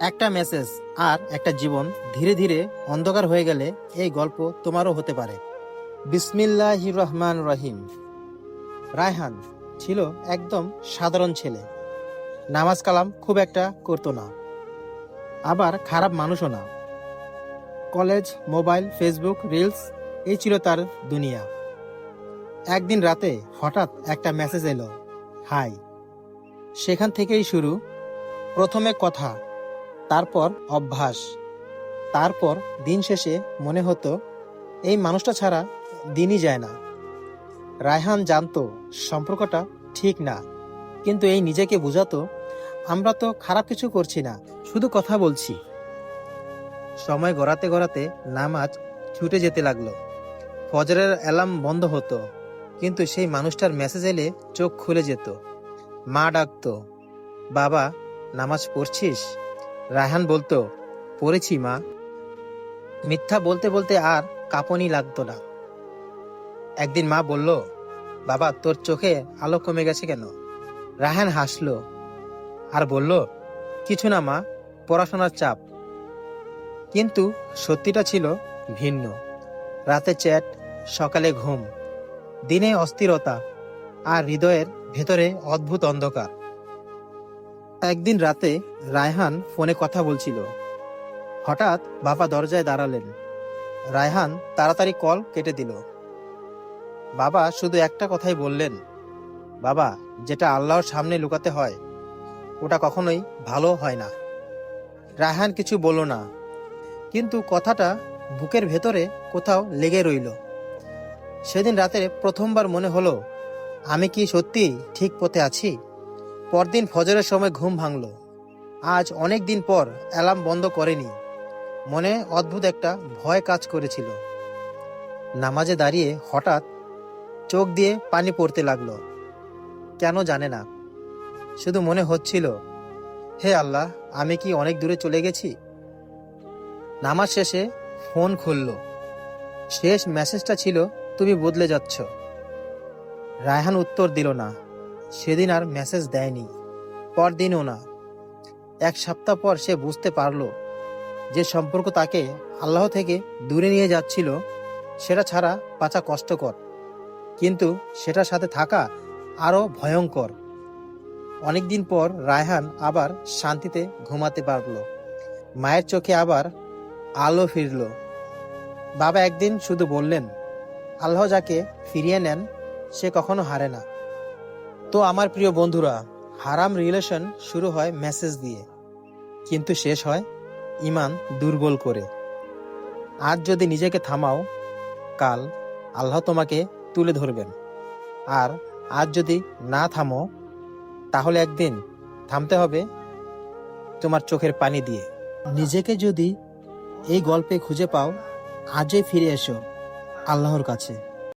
একটা মেসেজ আর একটা জীবন ধীরে ধীরে অন্ধকার হয়ে গেলে এই গল্প তোমারও হতে পারে। বিসমিল্লাহ রহমান রহিম। রায়হান ছিল একদম সাধারণ ছেলে। নামাজ কালাম খুব একটা করতো না। আবার খারাপ মানুষও না। কলেজ, মোবাইল, ফেসবুক, রিলস, এই ছিল তার দুনিয়া। একদিন রাতে হঠাৎ একটা মেসেজ এলো, হাই। সেখান থেকেই শুরু। প্রথমে কথা তারপর অভ্যাস। তারপর দিন শেষে মনে হতো, এই মানুষটা ছাড়া দিনই যায় না। রায়হান জানতো সম্পর্কটা ঠিক না, কিন্তু এই নিজেকে বোঝাতো, আমরা তো খারাপ কিছু করছি না, শুধু কথা বলছি। সময় গড়াতে গড়াতে নামাজ ছুটে যেতে লাগল। ফজরের অ্যালার্ম বন্ধ হতো, কিন্তু সেই মানুষটার মেসেজ এলে চোখ খুলে যেত। মা ডাকতো, বাবা, নামাজ পড়ছিস? রায়হান বলতো, পড়েছি, মা। মিথ্যা বলতে বলতে আর কাঁপনি লাগতো না। একদিন মা বলল, বাবা, তোর চোখে আলো কমে গেছে কেন? রায়হান হাসলো আর বলল, কিছু না, মা, পড়াশোনার চাপ। কিন্তু সত্যিটা ছিল ভিন্ন। রাতে চ্যাট, সকালে ঘুম, দিনে অস্থিরতা আর হৃদয়ের ভেতরে অদ্ভুত অন্ধকার। একদিন রাতে রায়হান ফোনে কথা বলছিল। হঠাৎ বাবা দরজায় দাঁড়ালেন। রায়হান তাড়াতাড়ি কল কেটে দিল। বাবা শুধু একটা কথাই বললেন, বাবা, যেটা আল্লাহর সামনে লুকাতে হয়, ওটা কখনোই ভালো হয় না। রায়হান কিছু বলল না, কিন্তু কথাটা বুকের ভেতরে কোথাও লেগে রইল। সেদিন রাতে প্রথমবার মনে হলো, আমি কি সত্যি ঠিক পথে আছি? পরদিন ফজরের সময় ঘুম ভাঙল। আজ অনেক দিন পর অ্যালার্ম বন্ধ করেনি। মনে অদ্ভুত একটা ভয় কাজ করেছিল। নামাজে দাঁড়িয়ে হঠাৎ চোখ দিয়ে পানি পড়তে লাগল। কেন জানে না। শুধু মনে হচ্ছিল, হে আল্লাহ, আমি কি অনেক দূরে চলে গেছি? নামাজ শেষে ফোন খুলল। শেষ মেসেজটা ছিল, তুমি বদলে যাচ্ছ। রায়হান উত্তর দিল না। সেদিন আর মেসেজ দেয়নি, পরদিনও না। এক সপ্তাহ পর সে বুঝতে পারল যে সম্পর্ক তাকে আল্লাহ থেকে দূরে নিয়ে যাচ্ছিল, সেটা ছাড়া বাঁচা কষ্টকর। কিন্তু সেটার সাথে থাকা আরও ভয়ঙ্কর। অনেকদিন পর রায়হান আবার শান্তিতে ঘুমাতে পারল। মায়ের চোখে আবার আলো ফিরল। বাবা একদিন শুধু বললেন, আল্লাহ যাকে ফিরিয়ে নেন, সে কখনো হারে না। তো আমার প্রিয় বন্ধুরা, হারাম রিলেশন শুরু হয় মেসেজ দিয়ে, কিন্তু শেষ হয় ইমান দুর্বল করে। আজ যদি নিজেকে থামাও, কাল আল্লাহ তোমাকে তুলে ধরবেন। আর আজ যদি না থামো, তাহলে একদিন থামতে হবে তোমার চোখের পানি দিয়ে। নিজেকে যদি এই গল্পে খুঁজে পাও, আজই ফিরে এসো আল্লাহর কাছে।